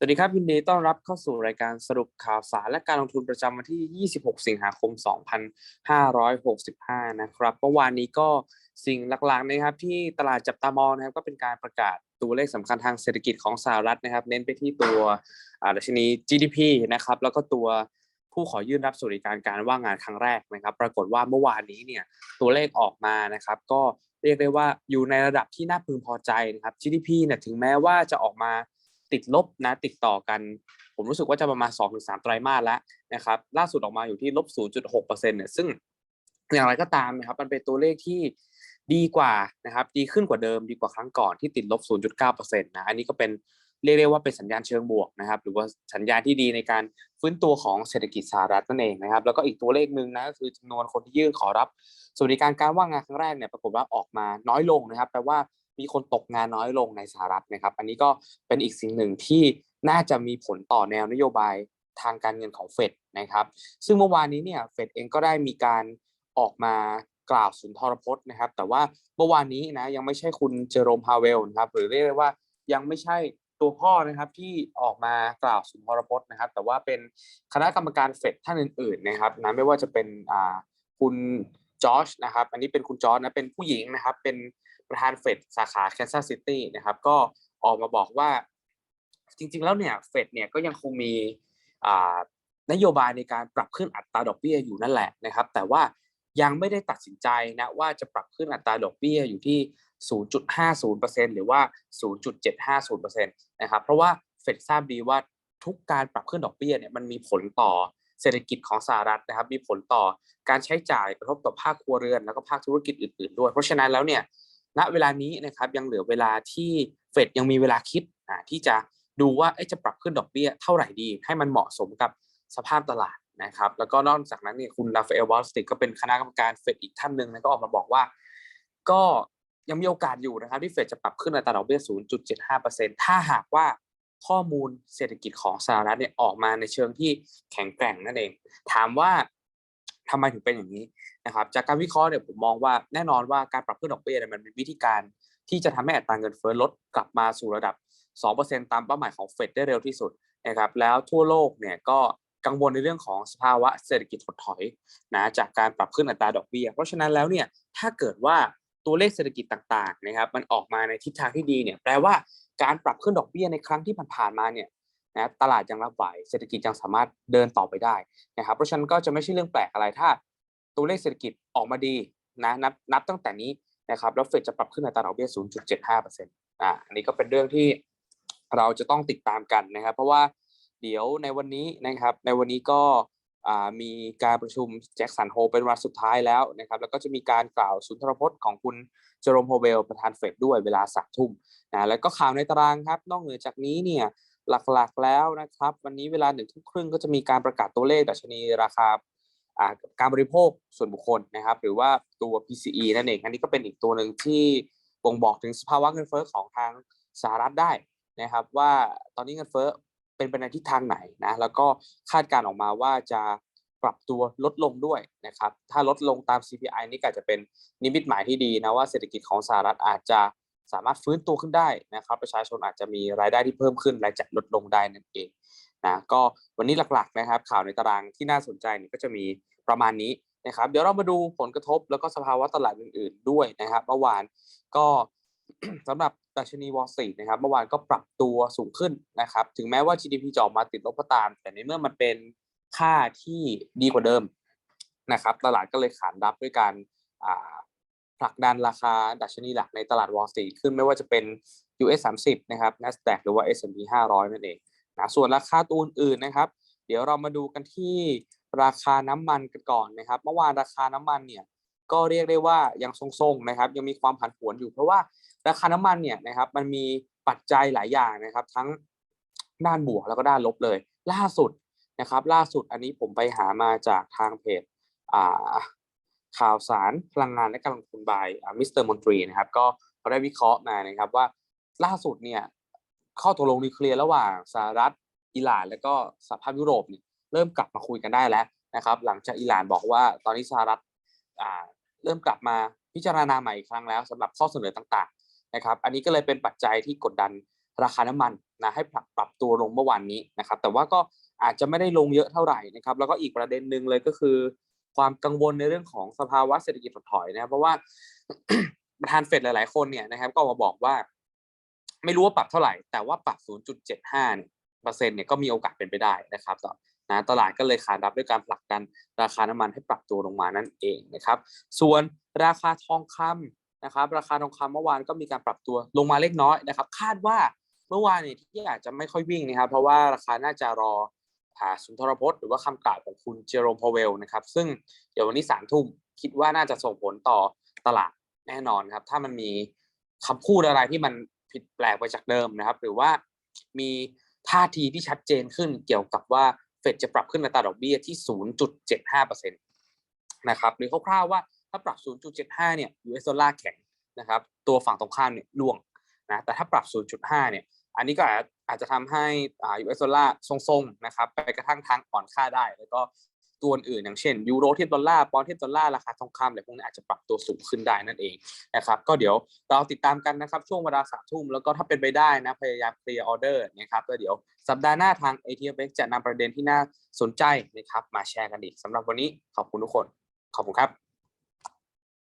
สวัสดีครับยินดีต้อนรับเข้าสู่รายการสรุปข่าวสารและการลงทุนประจำวันที่ 26 สิงหาคม 2565 นะครับเมื่อวานนี้ก็สิ่งหลักๆนะครับที่ตลาดจับตามองนะครับก็เป็นการประกาศตัวเลขสำคัญทางเศรษฐกิจของสหรัฐนะครับ เน้นไปที่ตัวอ่าดัชนี GDP นะครับแล้วก็ตัวผู้ขอยื่นรับสวัสดิการการว่างงานครั้งแรกนะครับ ปรากฏว่าเมื่อวานนี้เนี่ยตัวเลขออกมานะครับก็เรียกได้ว่าอยู่ในระดับที่น่าพึงพอใจนะครับ GDP เนี่ยถึงแม้ว่าจะออกมา ติดลบนะติดต่อกัน ผมรู้สึกว่าจะประมาณ 2-3 ไตรมาสแล้วนะครับล่าสุดออกมาอยู่ที่ลบ 0.6%เนี่ยซึ่งอย่างไรก็ตามนะครับมันเป็นตัวเลขที่ดีกว่านะครับดีขึ้นกว่าเดิมดีกว่าครั้งก่อนที่ติดลบ 0.9%นะอันนี้ก็เป็นเรียกได้ว่าเป็นสัญญาณเชิงบวกนะครับ หรือว่าสัญญาณที่ดีในการฟื้นตัวของเศรษฐกิจสหรัฐนั่นเองนะครับ แล้วก็อีกตัวเลขหนึ่งนะก็คือจำนวนคนที่ยื่นขอรับสวัสดิการการว่างงานครั้งแรกเนี่ยปรากฏว่าออกมาน้อยลงนะครับแปลว่า มีคนตกงานน้อยลงในสหรัฐนะครับ อันนี้ก็เป็นอีกสิ่งหนึ่งที่น่าจะมีผลต่อแนวนโยบายทางการเงินของเฟดนะครับ ซึ่งเมื่อวานนี้เนี่ยเฟดเองก็ได้มีการออกมากล่าวสุนทรพจน์นะครับ แต่ว่าเมื่อวานนี้นะยังไม่ใช่คุณเจอโรมพาเวลนะครับหรือเรียกได้ว่ายังไม่ใช่ตัวพ่อนะครับที่ออกมากล่าวสุนทรพจน์นะครับ แต่ว่าเป็นคณะกรรมการเฟดท่านอื่นๆนะครับนะไม่ว่าจะเป็นอ่าคุณจอชนะครับ อันนี้เป็นคุณจอชนะเป็นผู้หญิงนะครับ เป็น ประธานเฟดสาขาแคนซัสซิตี้นะครับ ก็ออกมาบอกว่าจริง ๆ แล้วเนี่ยเฟดเนี่ยก็ยังคงมีนโยบายในการปรับขึ้นอัตราดอกเบี้ยอยู่นั่นแหละนะครับ แต่ว่ายังไม่ได้ตัดสินใจนะว่าจะปรับขึ้นอัตราดอกเบี้ยอยู่ที่ 0.50%หรือว่า 0.750%นะครับ เพราะว่าเฟดทราบดีว่าทุกการปรับขึ้นดอกเบี้ยเนี่ยมันมีผลต่อเศรษฐกิจของสหรัฐนะครับ มีผลต่อการใช้จ่ายกระทบต่อภาคครัวเรือนแล้วก็ภาคธุรกิจอื่นๆด้วย เพราะฉะนั้นแล้วเนี่ย ณเวลานี้นะครับยังเหลือเวลาที่เฟดยังมีเวลาคิดที่จะดูว่าจะปรับขึ้นดอกเบี้ยเท่าไหร่ดี ให้มันเหมาะสมกับสภาพตลาดนะครับแล้วก็นอกจากนั้นเนี่ยคุณราฟาเอลวอลสติกก็เป็นคณะกรรมการเฟดอีกท่านหนึ่งนะก็ออกมาบอกว่า ก็ยังมีโอกาสอยู่นะครับที่เฟดจะปรับขึ้นอัตราดอกเบี้ย 0.75%ถ้าหากว่าข้อมูลเศรษฐกิจของสหรัฐเนี่ยออกมาในเชิงที่แข็งแกร่งนั่นเอง ถามว่า ทำไมถึงเป็นอย่างนี้นะครับ จากการวิเคราะห์เนี่ยผมมองว่าแน่นอนว่าการปรับขึ้นดอกเบี้ยเนี่ยมันเป็นวิธีการที่จะทำให้อัตราเงินเฟ้อลดกลับมาสู่ระดับ 2%ตามเป้าหมายของเฟดได้เร็วที่สุดนะครับแล้วทั่วโลกเนี่ยก็กังวลในเรื่องของสภาวะเศรษฐกิจถดถอยนะจากการปรับขึ้นอัตราดอกเบี้ย เพราะฉะนั้นแล้วเนี่ยถ้าเกิดว่าตัวเลขเศรษฐกิจต่างๆนะครับมันออกมาในทิศทางที่ดีเนี่ยแปลว่าการปรับขึ้นดอกเบี้ยในครั้งที่ผ่านๆมาเนี่ย นะตลาดยังรับไหวเศรษฐกิจยังสามารถเดินต่อไปได้นะครับ เพราะฉะนั้นก็จะไม่ใช่เรื่องแปลกอะไรถ้า ตัวเลขเศรษฐกิจออกมาดีนะนับนับตั้งแต่นี้นะครับแล้วเฟดจะปรับขึ้นอัตราดอกเบี้ย 0.75%อ่าอันนี้ก็เป็นเรื่องที่เราจะต้องติดตามกันนะครับ เพราะว่าเดี๋ยวในวันนี้นะครับ ในวันนี้ก็มีการประชุมแจ็คสันโฮเป็นวันสุดท้ายแล้วนะครับ แล้วก็จะมีการกล่าวสุนทรพจน์ของคุณเจอโรมโฮเวลประธานเฟดด้วยเวลาสามทุ่มนะแล้วก็ข่าวในตารางครับ นอกเหนือจากนี้เนี่ย หลักๆแล้วนะครับ วันนี้เวลาหนึ่งทุ่มครึ่งก็จะมีการประกาศตัวเลขดัชนีราคาการบริโภคส่วนบุคคลนะครับ หรือว่าตัว PCE นั่นเองอันนี้ก็เป็นอีกตัวหนึ่งที่บ่งบอกถึงสภาวะเงินเฟ้อของทางสหรัฐได้นะครับ ว่าตอนนี้เงินเฟ้อเป็นไปในทิศทางไหนนะแล้วก็คาดการออกมาว่าจะปรับตัวลดลงด้วยนะครับ ถ้าลดลงตาม CPI นี่ก็จะเป็นนิมิตหมายที่ดีนะว่าเศรษฐกิจของสหรัฐอาจจะ สามารถฟื้นตัวขึ้นได้นะครับ ประชาชนอาจจะมีรายได้ที่เพิ่มขึ้นรายจ่ายลดลงได้นั่นเองนะก็วันนี้หลักๆนะครับ ข่าวในตารางที่น่าสนใจนี่ก็จะมีประมาณนี้นะครับ เดี๋ยวเรามาดูผลกระทบแล้วก็สภาวะตลาดอื่น ๆ ด้วยนะครับเมื่อวานก็สำหรับดัชนีวอลสีนะครับเมื่อวานก็ปรับตัวสูงขึ้นนะครับ ถึงแม้ว่า GDP จะออกมาติดลบก็ตาม แต่ในเมื่อมันเป็นค่าที่ดีกว่าเดิมนะครับ ตลาดก็เลยขานรับด้วยการ ผลักดันราคาดัชนีหลักในตลาดวอลสตรีทขึ้นไม่ว่าจะเป็น US 30นะครับ NASDAQ หรือว่า S&P 500 นั่นเองนะส่วนราคาตัวอื่นๆนะครับ เดี๋ยวเรามาดูกันที่ราคาน้ำมันกันก่อนนะครับ เมื่อวานราคาน้ำมันเนี่ยก็เรียกได้ว่ายังทรงๆนะครับ ยังมีความผันผวนอยู่ เพราะว่าราคาน้ำมันเนี่ยนะครับมันมีปัจจัยหลายอย่างนะครับ ทั้งด้านบวกแล้วก็ด้านลบเลย ล่าสุดนะครับ ล่าสุดอันนี้ผมไปหามาจากทางเพจอ่า ข่าวสารพลังงานและการลงทุนบายมิสเตอร์มอนตรีนะครับก็เขาได้วิเคราะห์มานะครับว่าล่าสุดเนี่ยข้อตกลงนิวเคลียร์ระหว่างสหรัฐอิหร่าน และก็สหภาพยุโรปเนี่ยเริ่มกลับมาคุยกันได้แล้วนะครับ หลังจากอิหร่านบอกว่าตอนนี้สหรัฐเริ่มกลับมาพิจารณาใหม่อีกครั้งแล้วสำหรับข้อเสนอต่างๆนะครับ อันนี้ก็เลยเป็นปัจจัยที่กดดันราคาน้ำมันนะให้ปรับตัวลงเมื่อวานนี้นะครับ แต่ว่าก็อาจจะไม่ได้ลงเยอะเท่าไหร่นะครับ แล้วก็อีกประเด็นหนึ่งเลยก็คือ ความกังวลในเรื่องของสภาวะเศรษฐกิจถดถอยนะครับเพราะว่าประธานเฟดหลาย ๆ คนเนี่ยนะครับ ก็มาบอกว่า ไม่รู้ว่าปรับเท่าไหร่ แต่ว่าปรับ 0.75เปอร์เซ็นต์เนี่ยก็มีโอกาสเป็นไปได้นะครับต่อนะตลาดก็เลยขานรับด้วยการผลักดันราคาน้ำมันให้ปรับตัวลงมานั่นเองนะครับ ส่วนราคาทองคำนะครับ ราคาทองคำเมื่อวานก็มีการปรับตัวลงมาเล็กน้อยนะครับ คาดว่าเมื่อวานเนี่ยที่อาจจะไม่ค่อยวิ่งนะครับ เพราะว่าราคาน่าจะรอ สุนทรพจน์หรือว่าคำกล่าวของคุณเจอโรมพาวเวลนะครับ ซึ่งเดี๋ยววันนี้สามทุ่มคิดว่าน่าจะส่งผลต่อตลาดแน่นอนครับ ถ้ามันมีคำพูดอะไรที่มันผิดแปลกไปจากเดิมนะครับ หรือว่ามีท่าทีที่ชัดเจนขึ้นเกี่ยวกับว่าเฟดจะปรับขึ้นอัตราดอกเบี้ยที่ 0.75%นะครับหรือคร่าวๆว่าถ้าปรับ 0.75 เนี่ย US ดอลลาร์แข็งนะครับ ตัวฝั่งตรงข้ามเนี่ยร่วงนะ แต่ถ้าปรับ 0.5 เนี่ย อันนี้ก็อาจจะทำให้อ่า US ดอลลาร์ทรงๆนะครับไปกระทั่งทางอ่อนค่าได้ แล้วก็ตัวอื่นอย่างเช่นยูโรเทียบดอลลาร์ปอนด์เทียบดอลลาร์ราคาทองคำอะไรพวกนี้อาจจะปรับตัวสูงขึ้นได้นั่นเองนะครับก็เดี๋ยวเราติดตามกันนะครับช่วงเวลาสามทุ่มแล้วก็ถ้าเป็นไปได้นะพยายามเคลียร์ออเดอร์นะครับแล้วเดี๋ยวสัปดาห์หน้าทาง ATFX จะนำประเด็นที่น่าสนใจนะครับมาแชร์กันอีกสำหรับวันนี้ขอบคุณทุกคนขอบคุณครับ